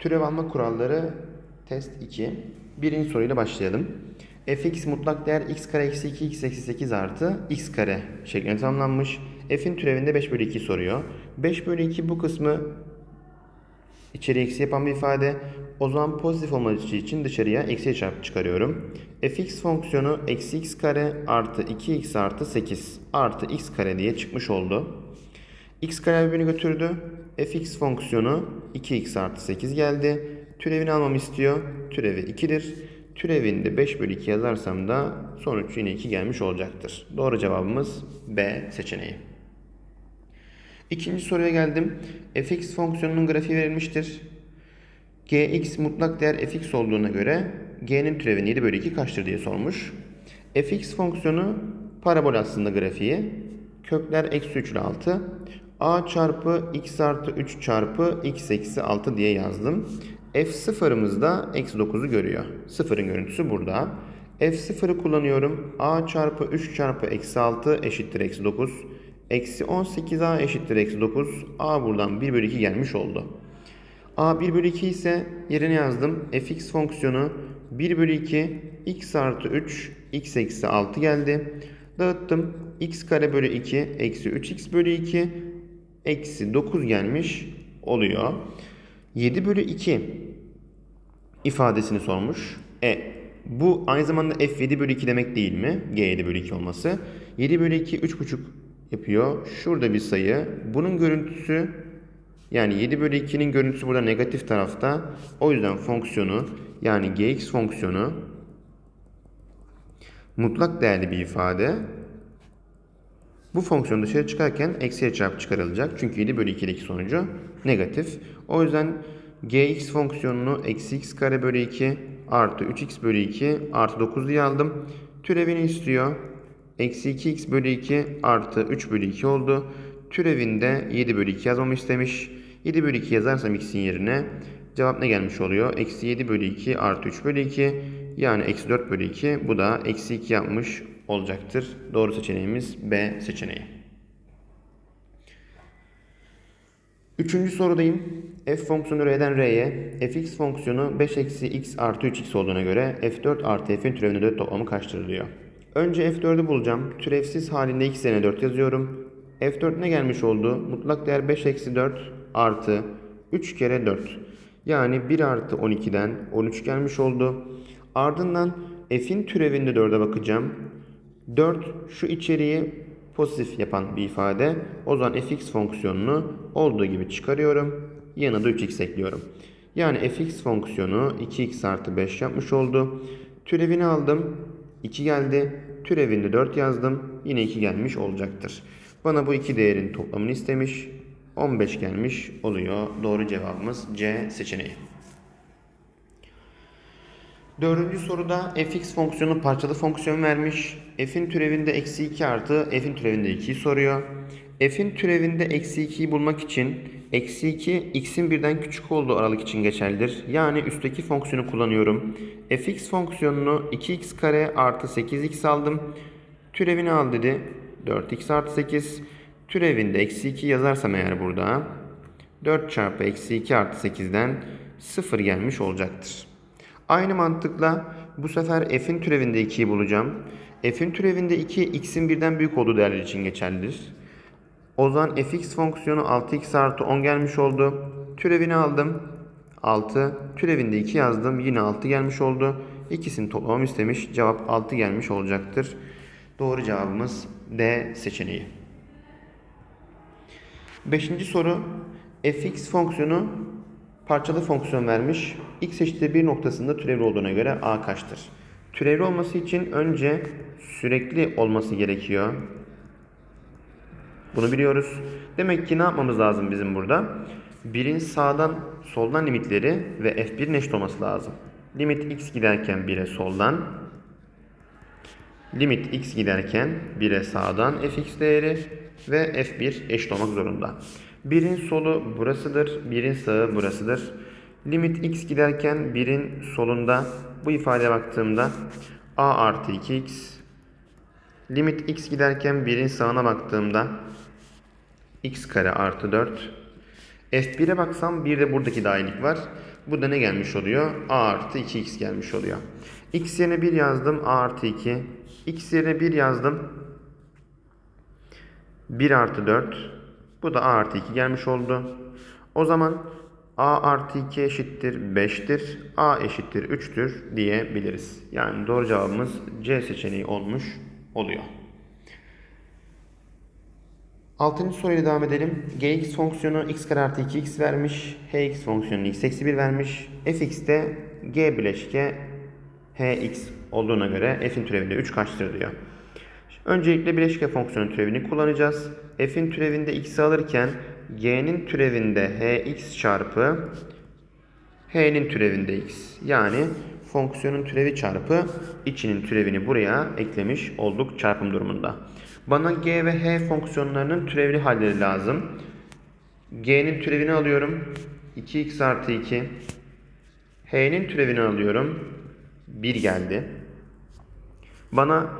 Türev alma kuralları test 2. Birinci soruyla başlayalım. fx mutlak değer x kare eksi 2 x eksi 8 artı x kare şeklinde tanımlanmış. f'in türevinde 5 bölü 2 soruyor. 5 bölü 2 bu kısmı içeri eksi yapan bir ifade. O zaman pozitif olması için dışarıya eksi çarpı çıkarıyorum. fx fonksiyonu eksi x kare artı 2x artı 8 artı x kare diye çıkmış oldu. x kare birbirini götürdü. Fx fonksiyonu 2x artı 8 geldi. Türevini almamı istiyor. Türevi 2'dir. Türevinde 5 bölü 2 yazarsam da sonuç yine 2 gelmiş olacaktır. Doğru cevabımız B seçeneği. İkinci soruya geldim. fx fonksiyonunun grafiği verilmiştir. gx mutlak değer fx olduğuna göre g'nin türevi 7 bölü 2 kaçtır diye sormuş. fx fonksiyonu parabol aslında grafiği. Kökler eksi 3 ile 6. a çarpı x artı 3 çarpı x eksi 6 diye yazdım. f sıfırımız da eksi 9'u görüyor. Sıfırın görüntüsü burada. f0'ı kullanıyorum. a çarpı 3 çarpı eksi 6 eşittir eksi 9. Eksi 18a eşittir eksi 9. a buradan 1 bölü 2 gelmiş oldu. a 1 bölü 2 ise yerine yazdım. fx fonksiyonu 1 bölü 2 x artı 3 x eksi 6 geldi. Dağıttım. x kare bölü 2 eksi 3x bölü 2 eksi 9 gelmiş oluyor. 7 bölü 2 ifadesini sormuş. E bu aynı zamanda f 7 bölü 2 demek değil mi? g 7 bölü 2 olması. 7 bölü 2 3,5 yapıyor. Şurada bir sayı. Bunun görüntüsü yani 7 bölü 2'nin görüntüsü burada negatif tarafta. O yüzden fonksiyonu yani gx fonksiyonu mutlak değerli bir ifade. Bu fonksiyon dışarı çıkarken eksiye çarpı çıkarılacak. Çünkü 7 bölü 2'deki sonucu negatif. O yüzden gx fonksiyonunu eksi x kare bölü 2 artı 3x bölü 2 artı 9 diye aldım. Türevini istiyor. Eksi 2x bölü 2 artı 3 bölü 2 oldu. Türevinde 7 bölü 2 yazmamı istemiş. 7 bölü 2 yazarsam x'in yerine cevap ne gelmiş oluyor? Eksi 7 bölü 2 artı 3 bölü 2 yani eksi 4 bölü 2 bu da eksi 2 yapmış olacaktır. Doğru seçeneğimiz B seçeneği. Üçüncü sorudayım. f fonksiyonu r'den r'ye fx fonksiyonu 5 eksi x artı 3x olduğuna göre f4 artı f'in türevinin 4 toplamı kaçtır diyor. Önce f4'ü bulacağım. Türevsiz halinde x yerine 4 yazıyorum. f4 ne gelmiş oldu? Mutlak değer 5 eksi 4 artı 3 kere 4. Yani 1 artı 12'den 13 gelmiş oldu. Ardından f'in türevinde 4'e bakacağım. 4 şu içeriği pozitif yapan bir ifade. O zaman fx fonksiyonunu olduğu gibi çıkarıyorum. Yanına da 3x ekliyorum. Yani fx fonksiyonu 2x artı 5 yapmış oldu. Türevini aldım. 2 geldi. Türevinde 4 yazdım. Yine 2 gelmiş olacaktır. Bana bu iki değerin toplamını istemiş. 15 gelmiş oluyor. Doğru cevabımız C seçeneği. Dördüncü soruda fx fonksiyonu parçalı fonksiyon vermiş. f'in türevinde eksi 2 artı f'in türevinde 2'yi soruyor. f'in türevinde eksi 2'yi bulmak için eksi 2 x'in birden küçük olduğu aralık için geçerlidir. Yani üstteki fonksiyonu kullanıyorum. fx fonksiyonunu 2x kare artı 8x aldım. Türevini al dedi. 4x artı 8. Türevinde eksi 2 yazarsam eğer burada 4 çarpı eksi 2 artı 8'den 0 gelmiş olacaktır. Aynı mantıkla bu sefer f'in türevinde 2'yi bulacağım. f'in türevinde 2 x'in birden büyük olduğu değerler için geçerlidir. O zaman fx fonksiyonu 6x artı 10 gelmiş oldu. Türevini aldım. 6. Türevinde 2 yazdım. Yine 6 gelmiş oldu. İkisini toplamamı istemiş. Cevap 6 gelmiş olacaktır. Doğru cevabımız D seçeneği. Beşinci soru. fx fonksiyonu parçalı fonksiyon vermiş. x eşittir 1 noktasında türevli olduğuna göre a kaçtır? Türevli olması için önce sürekli olması gerekiyor. Bunu biliyoruz. Demek ki ne yapmamız lazım bizim burada? Birin sağdan soldan limitleri ve f1'in eşit olması lazım. Limit x giderken 1'e soldan. Limit x giderken 1'e sağdan fx değeri ve f1 eşit olmak zorunda. Birin solu burasıdır, birin sağı burasıdır. Limit x giderken birin solunda bu ifadeye baktığımda a artı 2x. Limit x giderken birin sağına baktığımda x kare artı 4. F1'e baksam bir de buradaki dahillik var. Bu da ne gelmiş oluyor? A artı 2x gelmiş oluyor. X yerine 1 yazdım. A artı 2. X yerine 1 yazdım. 1 artı 4. Bu da A artı 2 gelmiş oldu. O zaman A artı 2 eşittir 5'tir. A eşittir 3'tür diyebiliriz. Yani doğru cevabımız C seçeneği olmuş oluyor. Altıncı soruyla devam edelim. gx fonksiyonu x kare artı 2x vermiş. hx fonksiyonu x eksi 1 vermiş. fx'te g bileşke hx olduğuna göre f'in türevinde 3 kaçtır diyor. Öncelikle bileşke fonksiyonu türevini kullanacağız. f'in türevinde x'i alırken g'nin türevinde hx çarpı h'nin türevinde x. Yani fonksiyonun türevi çarpı içinin türevini buraya eklemiş olduk çarpım durumunda. Bana g ve h fonksiyonlarının türevli halleri lazım. g'nin türevini alıyorum. 2x artı 2. h'nin türevini alıyorum. 1 geldi. Bana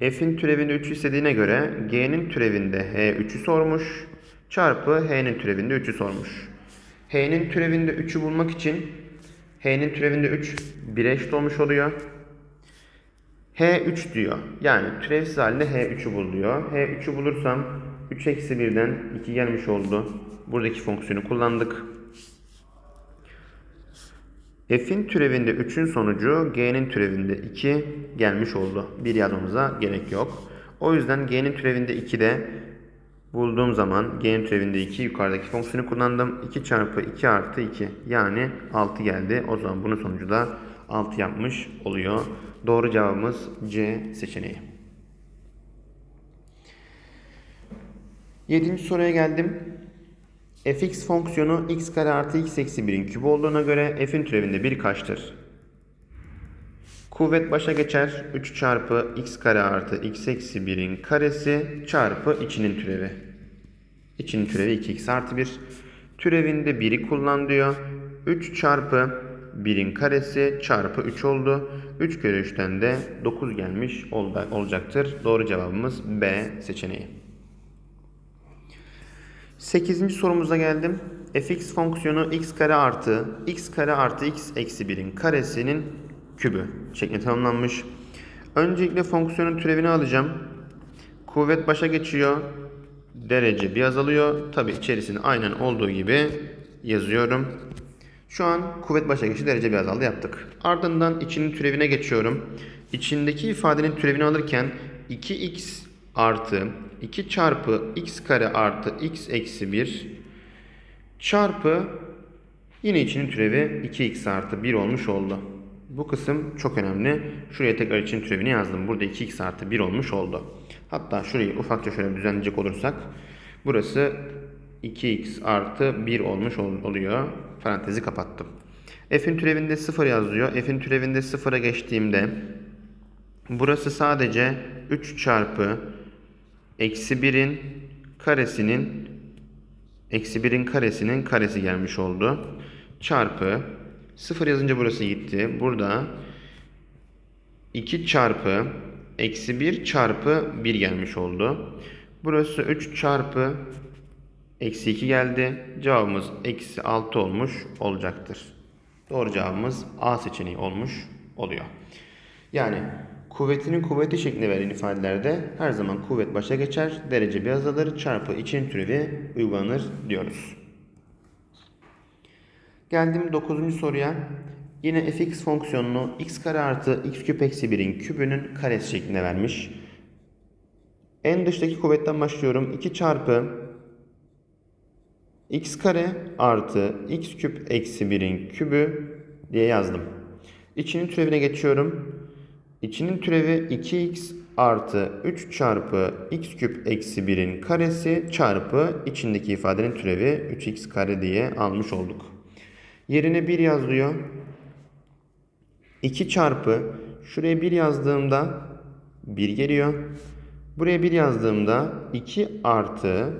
f'in türevini 3 istediğine göre g'nin türevinde h 3'ü sormuş. Çarpı h'nin türevinde 3'ü sormuş. h'nin türevinde 3'ü bulmak için h'nin türevinde 3 1'e eşit olmuş oluyor. H3 diyor. Yani türevsiz halinde H3'ü bul diyor. H3'ü bulursam 3 eksi 1'den 2 gelmiş oldu. Buradaki fonksiyonu kullandık. F'in türevinde 3'ün sonucu G'nin türevinde 2 gelmiş oldu. Bir yazmamıza gerek yok. O yüzden G'nin türevinde 2 de bulduğum zaman G'nin türevinde 2 yukarıdaki fonksiyonu kullandım. 2 çarpı 2 artı 2 yani 6 geldi. O zaman bunun sonucu da 6 yapmış oluyor. Doğru cevabımız C seçeneği. Yedinci soruya geldim. Fx fonksiyonu x kare artı x eksi 1'in kübü olduğuna göre f'in türevinde 1 kaçtır? Kuvvet başa geçer. 3 çarpı x kare artı x eksi 1'in karesi çarpı içinin türevi. İçinin türevi 2x artı 1. Türevinde 1'i kullan diyor. 3 çarpı 1'in karesi çarpı 3 oldu. 3 kere 3'ten de 9 gelmiş olacaktır. Doğru cevabımız B seçeneği. 8. sorumuza geldim. fx fonksiyonu x kare artı x kare artı x eksi 1'in karesinin kübü şeklinde tanımlanmış. Öncelikle fonksiyonun türevini alacağım. Kuvvet başa geçiyor. Derece bir azalıyor. Tabi içerisinde aynen olduğu gibi yazıyorum. Şu an kuvvet başa geçti derece bir azaldı yaptık. Ardından içinin türevine geçiyorum. İçindeki ifadenin türevini alırken 2x artı 2 çarpı x kare artı x eksi 1 çarpı yine içinin türevi 2x artı 1 olmuş oldu. Bu kısım çok önemli. Şuraya tekrar için türevini yazdım. Burada 2x artı 1 olmuş oldu. Hatta şurayı ufakça şöyle düzenleyecek olursak burası 2x artı 1 olmuş oluyor. Parantezi kapattım. F'in türevinde 0 yazıyor. F'in türevinde 0'a geçtiğimde burası sadece 3 çarpı eksi 1'in karesinin eksi 1'in karesinin karesi gelmiş oldu. Çarpı 0 yazınca burası gitti. Burada 2 çarpı eksi 1 çarpı 1 gelmiş oldu. Burası 3 çarpı Eksi 2 geldi. Cevabımız eksi 6 olmuş olacaktır. Doğru cevabımız A seçeneği olmuş oluyor. Yani kuvvetinin kuvveti şeklinde verilen ifadelerde her zaman kuvvet başa geçer. Derece bir azalır. Çarpı için türevi uygulanır diyoruz. Geldim 9. soruya. Yine fx fonksiyonunu x kare artı x küp eksi 1'in kübünün karesi şeklinde vermiş. En dıştaki kuvvetten başlıyorum. 2 çarpı x kare artı x küp eksi 1'in kübü diye yazdım. İçinin türevine geçiyorum. İçinin türevi 2x artı 3 çarpı x küp eksi 1'in karesi çarpı içindeki ifadenin türevi 3x kare diye almış olduk. Yerine 1 yazılıyor. 2 çarpı şuraya 1 yazdığımda 1 geliyor. Buraya 1 yazdığımda 2 artı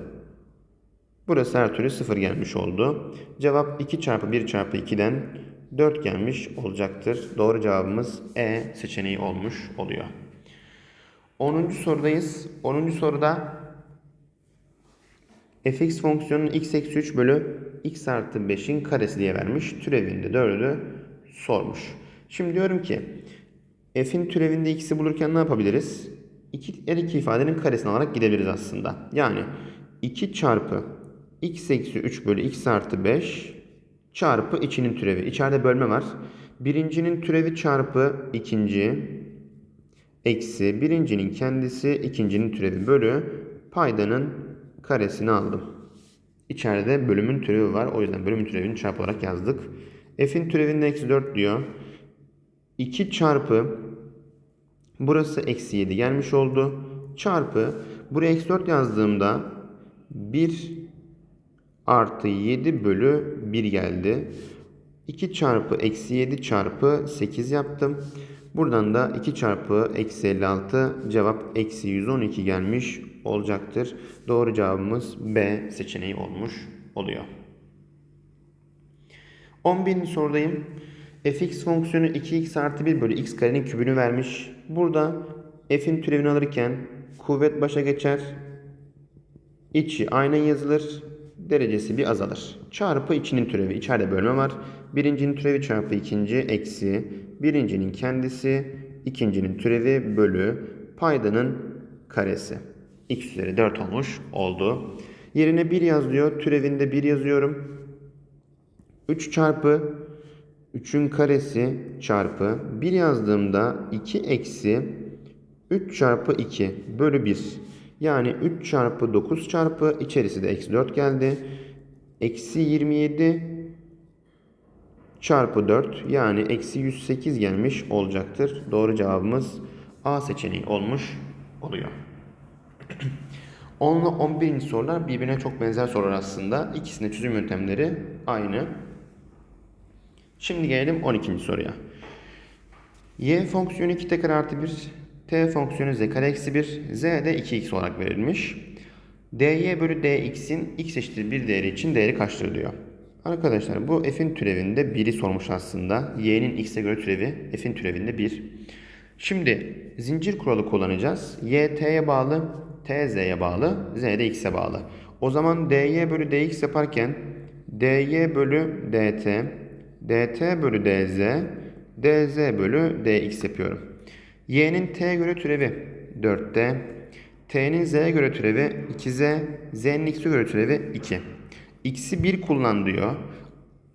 Burası her türlü 0 gelmiş oldu. Cevap 2 çarpı 1 çarpı 2'den 4 gelmiş olacaktır. Doğru cevabımız E seçeneği olmuş oluyor. 10. sorudayız. 10. soruda fx fonksiyonunu x eksi 3 bölü x artı 5'in karesi diye vermiş. Türevinde 4'ü sormuş. Şimdi diyorum ki f'in türevinde x'i bulurken ne yapabiliriz? İki, her iki ifadenin karesini alarak gidebiliriz aslında. Yani 2 çarpı x eksi 3 bölü x artı 5 çarpı içinin türevi. İçeride bölme var. Birincinin türevi çarpı ikinci eksi birincinin kendisi ikincinin türevi bölü paydanın karesini aldım. İçeride bölümün türevi var. O yüzden bölümün türevini çarpı olarak yazdık. F'in türevinde eksi 4 diyor. 2 çarpı burası eksi 7 gelmiş oldu. Çarpı buraya eksi 4 yazdığımda 1 artı 7 bölü 1 geldi. 2 çarpı eksi 7 çarpı 8 yaptım. Buradan da 2 çarpı eksi 56 cevap eksi 112 gelmiş olacaktır. Doğru cevabımız B seçeneği olmuş oluyor. 11. sorudayım. fx fonksiyonu 2x artı 1 bölü x karenin kübünü vermiş. Burada f'in türevini alırken kuvvet başa geçer. İçi aynen yazılır. Derecesi bir azalır. Çarpı içinin türevi. İçeride bölme var. Birincinin türevi çarpı ikinci eksi. Birincinin kendisi. ikincinin türevi bölü paydanın karesi. x üzeri 4 olmuş oldu. Yerine 1 yaz diyor. Türevinde 1 yazıyorum. 3 çarpı 3'ün karesi çarpı 1 yazdığımda 2 eksi 3 çarpı 2 bölü 1. Yani 3 çarpı 9 çarpı içerisi de eksi 4 geldi. Eksi 27 çarpı 4 yani eksi 108 gelmiş olacaktır. Doğru cevabımız A seçeneği olmuş oluyor. 10 ile 11. sorular birbirine çok benzer sorular aslında. İkisinde çözüm yöntemleri aynı. Şimdi gelelim 12. soruya. Y fonksiyonu 2 tekrar artı 1, t fonksiyonu z kare eksi 1, z de 2x olarak verilmiş. dy bölü dx'in x eşittir 1 değeri için değeri kaçtır diyor. Arkadaşlar bu f'in türevinde 1'i sormuş aslında. y'nin x'e göre türevi f'in türevinde 1. Şimdi zincir kuralı kullanacağız. y t'ye bağlı, t z'ye bağlı, z de x'e bağlı. O zaman dy bölü dx yaparken dy bölü dt dt bölü dz, dz bölü dx yapıyorum. Y'nin t'ye göre türevi 4t, t'nin z'ye göre türevi 2z, z'nin x'e göre türevi 2. x'i 1 kullan diyor.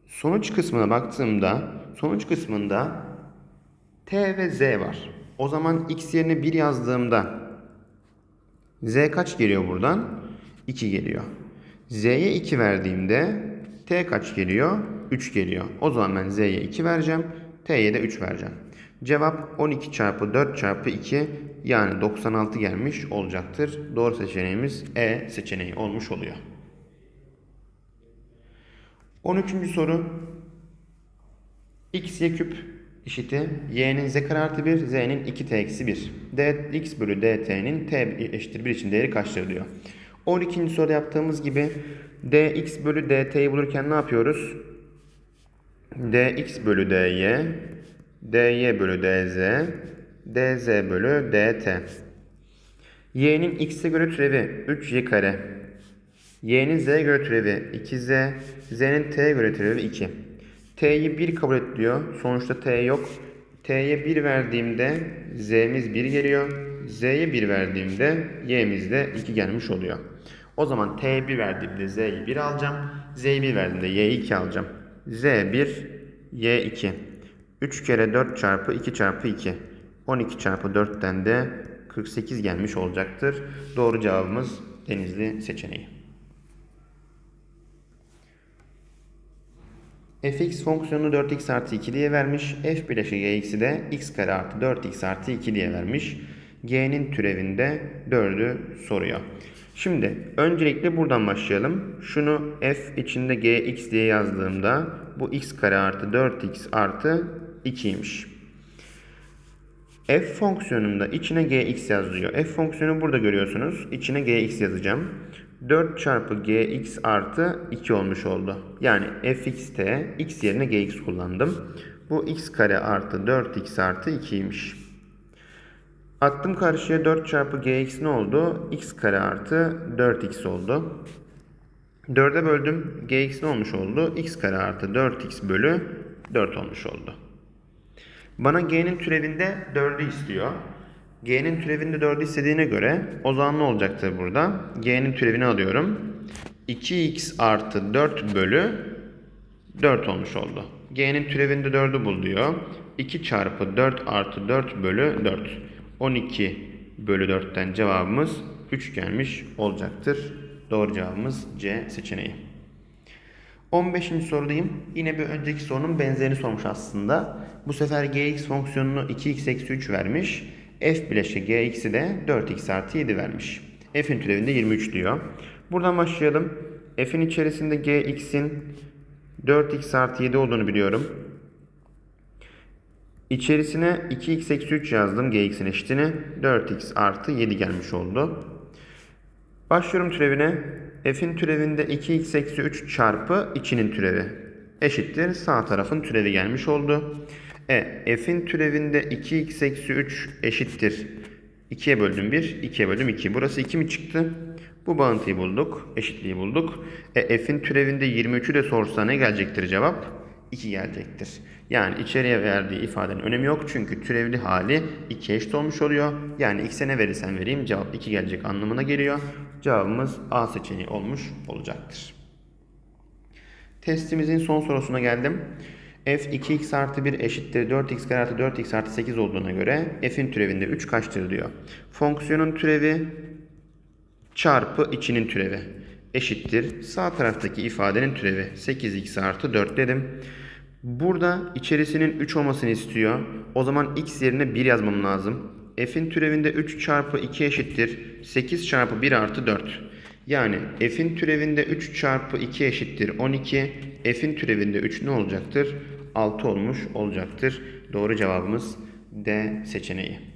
Sonuç kısmına baktığımda, sonuç kısmında t ve z var. O zaman x yerine 1 yazdığımda z kaç geliyor buradan? 2 geliyor. z'ye 2 verdiğimde t kaç geliyor? 3 geliyor. O zaman ben z'ye 2 vereceğim. t'ye de 3 vereceğim. Cevap 12 çarpı 4 çarpı 2 yani 96 gelmiş olacaktır. Doğru seçeneğimiz E seçeneği olmuş oluyor. 13. soru. x y küp eşiti y'nin z kare artı 1 z'nin 2t eksi 1. dx bölü dt'nin t eşittir 1 için değeri kaçtır diyor. 12. soruda yaptığımız gibi dx bölü dt'yi bulurken ne yapıyoruz? dx bölü dy, dy bölü dz, dz bölü dt. y'nin x'e göre türevi 3y kare. y'nin z'ye göre türevi 2z, z'nin t'ye göre türevi 2. t'yi 1 kabul et diyor. Sonuçta t yok. t'ye 1 verdiğimde z'miz 1 geliyor. z'ye 1 verdiğimde y'miz de 2 gelmiş oluyor. O zaman t'ye 1 verdiğimde z'yi 1 alacağım. z'yi 1 verdiğimde y'yi 2 alacağım. Z1, Y2. 3 kere 4 çarpı 2 çarpı 2. 12 çarpı 4'ten de 48 gelmiş olacaktır. Doğru cevabımız Denizli seçeneği. fx fonksiyonunu 4x artı 2 diye vermiş. f bileşik gx'i de x kare artı 4x artı 2 diye vermiş. g'nin türevinde 4'ü soruyor. Şimdi öncelikle buradan başlayalım. Şunu f içinde gx diye yazdığımda bu x kare artı 4x artı 2'ymiş. f fonksiyonunda içine gx yazıyor. f fonksiyonu burada görüyorsunuz. İçine gx yazacağım. 4 çarpı gx artı 2 olmuş oldu. Yani fxt x yerine gx kullandım. Bu x kare artı 4x artı 2'ymiş. Attım karşıya 4 çarpı gx ne oldu? x kare artı 4x oldu. 4'e böldüm. Gx ne olmuş oldu? x kare artı 4x bölü 4 olmuş oldu. Bana g'nin türevinde 4'ü istiyor. G'nin türevinde 4'ü istediğine göre o zaman ne olacaktır burada? G'nin türevini alıyorum. 2x artı 4 bölü 4 olmuş oldu. G'nin türevinde 4'ü bul diyor. 2 çarpı 4 artı 4 bölü 4. 12 bölü 4'ten cevabımız 3 gelmiş olacaktır. Doğru cevabımız C seçeneği. 15. sorudayım. Yine bir önceki sorunun benzerini sormuş aslında. Bu sefer gx fonksiyonunu 2x eksi 3 vermiş. f bileşe gx'i de 4x artı 7 vermiş. f'in türevinde 23 diyor. Buradan başlayalım. f'in içerisinde gx'in 4x artı 7 olduğunu biliyorum. İçerisine 2x eksi 3 yazdım gx'in eşitini. 4x artı 7 gelmiş oldu. Başlıyorum türevine. F'in türevinde 2x eksi 3 çarpı içinin türevi eşittir. Sağ tarafın türevi gelmiş oldu. E, F'in türevinde 2x eksi 3 eşittir. 2'ye böldüm 1, 2'ye böldüm 2. Burası 2 mi çıktı? Bu bağıntıyı bulduk, eşitliği bulduk. E, F'in türevinde 23'ü de sorsa ne gelecektir cevap? 2 gelecektir. Yani içeriye verdiği ifadenin önemi yok. Çünkü türevli hali 2 eşit olmuş oluyor. Yani x'e ne verirsen vereyim cevap 2 gelecek anlamına geliyor. Cevabımız A seçeneği olmuş olacaktır. Testimizin son sorusuna geldim. f 2x artı 1 eşittir 4x kare artı 4x artı 8 olduğuna göre f'in türevinde 3 kaçtır diyor. Fonksiyonun türevi çarpı içinin türevi eşittir. Sağ taraftaki ifadenin türevi 8x artı 4 dedim. Burada içerisinin 3 olmasını istiyor. O zaman x yerine 1 yazmam lazım. F'in türevinde 3 çarpı 2 eşittir. 8 çarpı 1 artı 4. Yani f'in türevinde 3 çarpı 2 eşittir 12. F'in türevinde 3 ne olacaktır? 6 olmuş olacaktır. Doğru cevabımız D seçeneği.